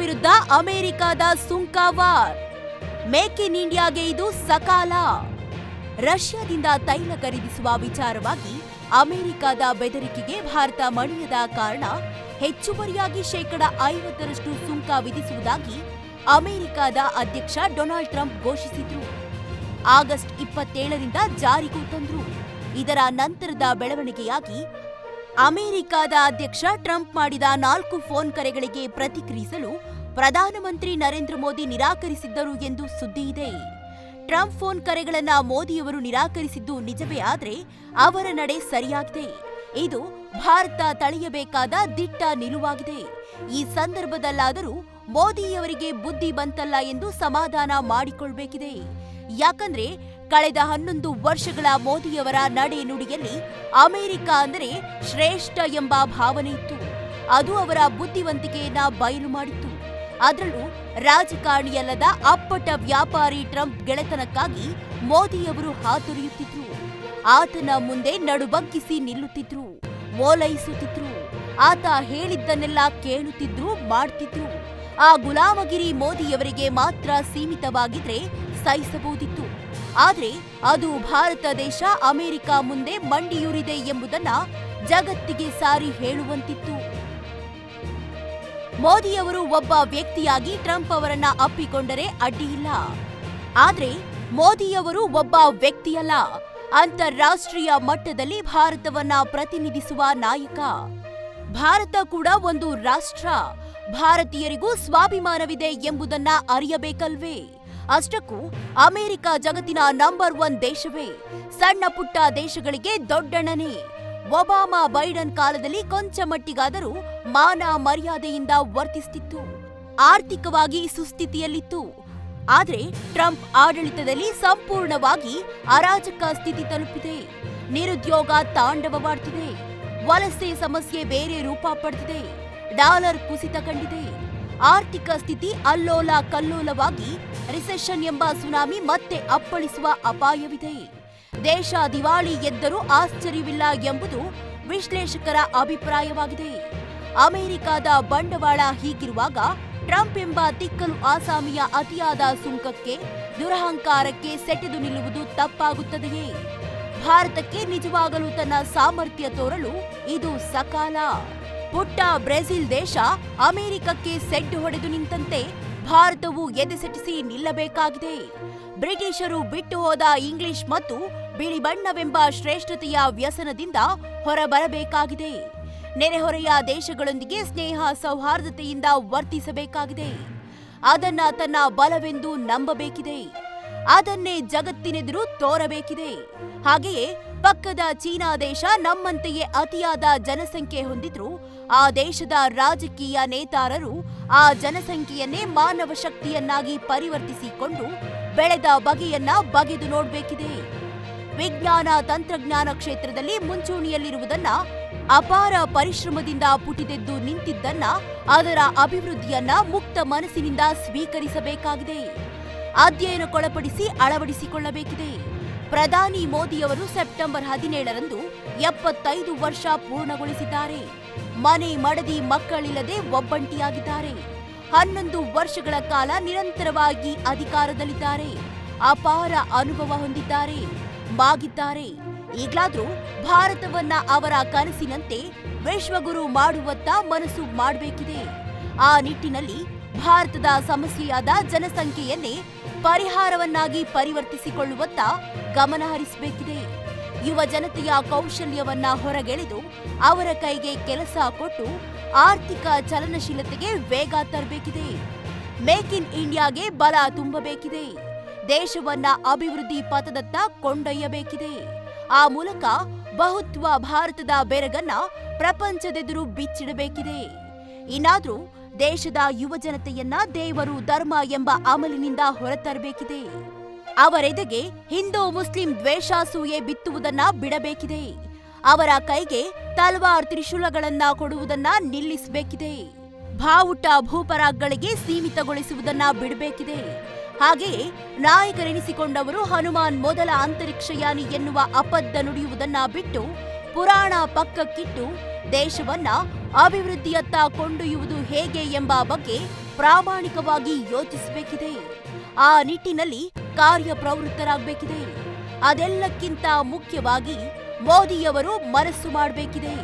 ವಿರುದ್ಧ ಅಮೆರಿಕದ ಸುಂಕ ವಾರ್ ಮೇಕ್ ಇನ್ ಇಂಡಿಯಾಗೆ ಇದು ಸಕಾಲ. ರಷ್ಯಾದಿಂದ ತೈಲ ಖರೀದಿಸುವ ವಿಚಾರವಾಗಿ ಅಮೆರಿಕದ ಬೆದರಿಕೆಗೆ ಭಾರತ ಮಣಿಯದ ಕಾರಣ ಹೆಚ್ಚುವರಿಯಾಗಿ ಶೇಕಡ ಐವತ್ತರಷ್ಟು ಸುಂಕ ವಿಧಿಸುವುದಾಗಿ ಅಮೆರಿಕದ ಅಧ್ಯಕ್ಷ ಡೊನಾಲ್ಡ್ ಟ್ರಂಪ್ ಘೋಷಿಸಿದ್ರು. ಆಗಸ್ಟ್ ಇಪ್ಪತ್ತೇಳರಿಂದ ಜಾರಿಗೂ ತಂದ್ರು. ಇದರ ನಂತರದ ಬೆಳವಣಿಗೆಯಾಗಿ ಅಮೆರಿಕದ ಅಧ್ಯಕ್ಷ ಟ್ರಂಪ್ ಮಾಡಿದ ನಾಲ್ಕು ಫೋನ್ ಕರೆಗಳಿಗೆ ಪ್ರತಿಕ್ರಿಯಿಸಲು ಪ್ರಧಾನಮಂತ್ರಿ ನರೇಂದ್ರ ಮೋದಿ ನಿರಾಕರಿಸಿದ್ದರು ಎಂದು ಸುದ್ದಿ ಇದೆ. ಟ್ರಂಪ್ ಫೋನ್ ಕರೆಗಳನ್ನು ಮೋದಿಯವರು ನಿರಾಕರಿಸಿದ್ದು ನಿಜವೇ ಆದರೆ ಅವರ ನಡೆ ಸರಿಯಾಗಿದೆ. ಇದು ಭಾರತ ತಳೆಯಬೇಕಾದ ದಿಟ್ಟ ನಿಲುವಾಗಿದೆ. ಈ ಸಂದರ್ಭದಲ್ಲಾದರೂ ಮೋದಿಯವರಿಗೆ ಬುದ್ಧಿ ಬಂತಲ್ಲ ಎಂದು ಸಮಾಧಾನ ಮಾಡಿಕೊಳ್ಬೇಕಿದೆ. ಯಾಕಂದ್ರೆ ಕಳೆದ ಹನ್ನೊಂದು ವರ್ಷಗಳ ಮೋದಿಯವರ ನಡೆ ನುಡಿಯಲ್ಲಿ ಅಮೆರಿಕ ಅಂದರೆ ಶ್ರೇಷ್ಠ ಎಂಬ ಭಾವನೆ ಇತ್ತು. ಅದು ಅವರ ಬುದ್ಧಿವಂತಿಕೆಯನ್ನ ಬಯಲು ಮಾಡಿತ್ತು. ಅದರಲ್ಲೂ ರಾಜಕಾರಣಿಯಲ್ಲದ ಅಪ್ಪಟ ವ್ಯಾಪಾರಿ ಟ್ರಂಪ್ ಗೆಳೆತನಕ್ಕಾಗಿ ಮೋದಿಯವರು ಹಾತೊರೆಯುತ್ತಿದ್ರು. ಆತನ ಮುಂದೆ ನಡುಬಗ್ಗಿಸಿ ನಿಲ್ಲುತ್ತಿದ್ರು ಓಲೈಸುತ್ತಿದ್ರು ಆತ ಹೇಳಿದ್ದನ್ನೆಲ್ಲ ಕೇಳುತ್ತಿದ್ರು, ಮಾಡ್ತಿದ್ರು. ಆ ಗುಲಾಮಗಿರಿ ಮೋದಿಯವರಿಗೆ ಮಾತ್ರ ಸೀಮಿತವಾಗಿದ್ರೆ ಸಹಿಸಬಹುದಿತ್ತು. ಆದರೆ ಅದು ಭಾರತ ದೇಶ ಅಮೆರಿಕ ಮುಂದೆ ಮಂಡಿಯೂರಿದೆ ಎಂಬುದನ್ನ ಜಗತ್ತಿಗೆ ಸಾರಿ ಹೇಳುವಂತಿತ್ತು. ಮೋದಿಯವರು ಒಬ್ಬ ವ್ಯಕ್ತಿಯಾಗಿ ಟ್ರಂಪ್ ಅವರನ್ನ ಅಪ್ಪಿಕೊಂಡರೆ ಅಡ್ಡಿಯಿಲ್ಲ ಆದ್ರೆ ಮೋದಿಯವರು ಒಬ್ಬ ವ್ಯಕ್ತಿಯಲ್ಲ. ಅಂತಾರಾಷ್ಟ್ರೀಯ ಮಟ್ಟದಲ್ಲಿ ಭಾರತವನ್ನ ಪ್ರತಿನಿಧಿಸುವ ನಾಯಕ. ಭಾರತ ಕೂಡ ಒಂದು ರಾಷ್ಟ್ರ. ಭಾರತೀಯರಿಗೂ ಸ್ವಾಭಿಮಾನವಿದೆ ಎಂಬುದನ್ನ ಅರಿಯಬೇಕಲ್ವೇ? ಅಷ್ಟಕ್ಕೂ ಅಮೆರಿಕ ಜಗತ್ತಿನ ನಂಬರ್ ಒನ್ ದೇಶವೇ. ಸಣ್ಣ ಪುಟ್ಟ ದೇಶಗಳಿಗೆ ದೊಡ್ಡಣ್ಣನೇ. ಒಬಾಮಾ, ಬೈಡನ್ ಕಾಲದಲ್ಲಿ ಕೊಂಚ ಮಟ್ಟಿಗಾದರೂ ಮಾನ ಮರ್ಯಾದೆಯಿಂದ ವರ್ತಿಸುತ್ತಿತ್ತು ಆರ್ಥಿಕವಾಗಿ ಸುಸ್ಥಿತಿಯಲ್ಲಿತ್ತು. ಆದರೆ ಟ್ರಂಪ್ ಆಡಳಿತದಲ್ಲಿ ಸಂಪೂರ್ಣವಾಗಿ ಅರಾಜಕ ಸ್ಥಿತಿ ತಲುಪಿದೆ. ನಿರುದ್ಯೋಗ ತಾಂಡವವಾಡ್ತಿದೆ ವಲಸೆ ಸಮಸ್ಯೆ ಬೇರೆ ರೂಪ ಪಡೆದಿದೆ ಡಾಲರ್ ಕುಸಿತ ಕಂಡಿದೆ. ಆರ್ಥಿಕ ಸ್ಥಿತಿ ಅಲ್ಲೋಲ ಕಲ್ಲೋಲವಾಗಿ ರಿಸೆಷನ್ ಎಂಬ ಸುನಾಮಿ ಮತ್ತೆ ಅಪ್ಪಳಿಸುವ ಅಪಾಯವಿದೆ. ದೇಶ ದಿವಾಳಿ ಎದ್ದರೂ ಆಶ್ಚರ್ಯವಿಲ್ಲ ಎಂಬುದು ವಿಶ್ಲೇಷಕರ ಅಭಿಪ್ರಾಯವಾಗಿದೆ. ಅಮೆರಿಕದ ಬಂಡವಾಳ ಹೀಗಿರುವಾಗ ಟ್ರಂಪ್ ಎಂಬ ತಿಕ್ಕಲು ಆಸಾಮಿಯ ಅತಿಯಾದ ಸುಂಕಕ್ಕೆ, ದುರಹಂಕಾರಕ್ಕೆ ಸೆಟೆದು ನಿಲ್ಲುವುದು ತಪ್ಪಾಗುತ್ತದೆಯೇ? ಭಾರತಕ್ಕೆ ನಿಜವಾಗಲೂ ತನ್ನ ಸಾಮರ್ಥ್ಯ ತೋರಲು ಇದು ಸಕಾಲ. ಪುಟ್ಟ ಬ್ರೆಜಿಲ್ ದೇಶ ಅಮೆರಿಕಕ್ಕೆ ಸೆಡ್ಡು ಹೊಡೆದು ನಿಂತಂತೆ ಭಾರತವು ಎದೆಸೆಟಿಸಿ ನಿಲ್ಲಬೇಕಾಗಿದೆ. ಬ್ರಿಟಿಷರು ಬಿಟ್ಟು ಹೋದ ಇಂಗ್ಲಿಷ್ ಮತ್ತು ಬಿಳಿ ಬಣ್ಣವೆಂಬ ಶ್ರೇಷ್ಠತೆಯ ವ್ಯಸನದಿಂದ ಹೊರಬರಬೇಕಾಗಿದೆ. ನೆರೆಹೊರೆಯ ದೇಶಗಳೊಂದಿಗೆ ಸ್ನೇಹ, ಸೌಹಾರ್ದತೆಯಿಂದ ವರ್ತಿಸಬೇಕಾಗಿದೆ. ಅದನ್ನ ತನ್ನ ಬಲವೆಂದು ನಂಬಬೇಕಿದೆ. ಅದನ್ನೇ ಜಗತ್ತಿನೆದುರು ತೋರಬೇಕಿದೆ. ಹಾಗೆಯೇ ಪಕ್ಕದ ಚೀನಾ ದೇಶ ನಮ್ಮಂತೆಯೇ ಅತಿಯಾದ ಜನಸಂಖ್ಯೆ ಹೊಂದಿದ್ರು, ಆ ದೇಶದ ರಾಜಕೀಯ ನೇತಾರರು ಆ ಜನಸಂಖ್ಯೆಯನ್ನೇ ಮಾನವ ಶಕ್ತಿಯನ್ನಾಗಿ ಪರಿವರ್ತಿಸಿಕೊಂಡು ಬೆಳೆದ ಬಗೆಯನ್ನ ಬಗೆದು ನೋಡಬೇಕಿದೆ. ವಿಜ್ಞಾನ, ತಂತ್ರಜ್ಞಾನ ಕ್ಷೇತ್ರದಲ್ಲಿ ಮುಂಚೂಣಿಯಲ್ಲಿರುವುದನ್ನ ಅಪಾರ ಪರಿಶ್ರಮದಿಂದ ಪುಟಿದೆದ್ದು ನಿಂತಿದ್ದನ್ನ ಅದರ ಅಭಿವೃದ್ಧಿಯನ್ನ ಮುಕ್ತ ಮನಸ್ಸಿನಿಂದ ಸ್ವೀಕರಿಸಬೇಕಾಗಿದೆ. ಅಧ್ಯಯನಕ್ಕೊಳಪಡಿಸಿ ಅಳವಡಿಸಿಕೊಳ್ಳಬೇಕಿದೆ. ಪ್ರಧಾನಿ ಮೋದಿಯವರು ಸೆಪ್ಟೆಂಬರ್ ಹದಿನೇಳರಂದು ಎಪ್ಪತ್ತೈದು ವರ್ಷ ಪೂರ್ಣಗೊಳಿಸಿದ್ದಾರೆ. ಮನೆ ಮಡದಿ ಮಕ್ಕಳಿಲ್ಲದೆ ಒಬ್ಬಂಟಿಯಾಗಿದ್ದಾರೆ. ಹನ್ನೊಂದು ವರ್ಷಗಳ ಕಾಲ ನಿರಂತರವಾಗಿ ಅಧಿಕಾರದಲ್ಲಿದ್ದಾರೆ. ಅಪಾರ ಅನುಭವ ಹೊಂದಿದ್ದಾರೆ. ಮಾಗಿದ್ದಾರೆ. ಈಗ್ಲಾದ್ರೂ ಭಾರತವನ್ನ ಅವರ ಕನಸಿನಂತೆ ವಿಶ್ವಗುರು ಮಾಡುವತ್ತ ಮನಸ್ಸು ಮಾಡಬೇಕಿದೆ. ಆ ನಿಟ್ಟಿನಲ್ಲಿ ಭಾರತದ ಸಮಸ್ಯೆಯಾದ ಜನಸಂಖ್ಯೆಯನ್ನೇ ಪರಿಹಾರವನ್ನಾಗಿ ಪರಿವರ್ತಿಸಿಕೊಳ್ಳುವತ್ತ ಗಮನ ಹರಿಸಬೇಕಿದೆ. ಯುವ ಜನತೆಯ ಕೌಶಲ್ಯವನ್ನ ಹೊರಗೆಳೆದು ಅವರ ಕೈಗೆ ಕೆಲಸ ಕೊಟ್ಟು ಆರ್ಥಿಕ ಚಲನಶೀಲತೆಗೆ ವೇಗ ತರಬೇಕಿದೆ. ಮೇಕ್ ಇನ್ ಇಂಡಿಯಾಗೆ ಬಲ ತುಂಬಬೇಕಿದೆ. ದೇಶವನ್ನ ಅಭಿವೃದ್ಧಿ ಪಥದತ್ತ ಕೊಂಡೊಯ್ಯಬೇಕಿದೆ. ಆ ಮೂಲಕ ಬಹುತ್ವ ಭಾರತದ ಬೆರಗನ್ನ ಪ್ರಪಂಚದೆದುರು ಬಿಚ್ಚಿಡಬೇಕಿದೆ. ಇನ್ನಾದ್ರೂ ದೇಶದ ಯುವ ಜನತೆಯನ್ನ ದೇವರು ಧರ್ಮ ಎಂಬ ಅಮಲಿನಿಂದ ಹೊರತರಬೇಕಿದೆ. ಅವರೆದೆಗೆ ಹಿಂದೂ ಮುಸ್ಲಿಂ ದ್ವೇಷಾಸೂಯೆ ಬಿತ್ತುವುದನ್ನ ಬಿಡಬೇಕಿದೆ. ಅವರ ಕೈಗೆ ತಲ್ವಾರ್ ತ್ರಿಶೂಲಗಳನ್ನ ಕೊಡುವುದನ್ನ ನಿಲ್ಲಿಸಬೇಕಿದೆ. ಭಾವುಟ ಭೂಪರಾಗ್ಗಳಿಗೆ ಸೀಮಿತಗೊಳಿಸುವುದನ್ನ ಬಿಡಬೇಕಿದೆ. ಹಾಗೆಯೇ ನಾಯಕರೆನಿಸಿಕೊಂಡವರು ಹನುಮಾನ್ ಮೊದಲ ಅಂತರಿಕ್ಷಯಾನಿ ಎನ್ನುವ ಅಪದ್ದ ನುಡಿಯುವುದನ್ನ ಬಿಟ್ಟು ಪುರಾಣ ಪಕ್ಕಕ್ಕಿಟ್ಟು ದೇಶವನ್ನ ಅಭಿವೃದ್ಧಿಯತ್ತ ಕೊಂಡೊಯ್ಯುವುದು ಹೇಗೆ ಎಂಬ ಬಗ್ಗೆ ಪ್ರಾಮಾಣಿಕವಾಗಿ ಯೋಚಿಸಬೇಕಿದೆ. ಆ ನಿಟ್ಟಿನಲ್ಲಿ ಕಾರ್ಯಪ್ರವೃತ್ತರಾಗಬೇಕಿದೆ ಅದೆಲ್ಲಕ್ಕಿಂತ ಮುಖ್ಯವಾಗಿ ಮೋದಿಯವರು ಮನಸ್ಸು ಮಾಡಬೇಕಿದೆ.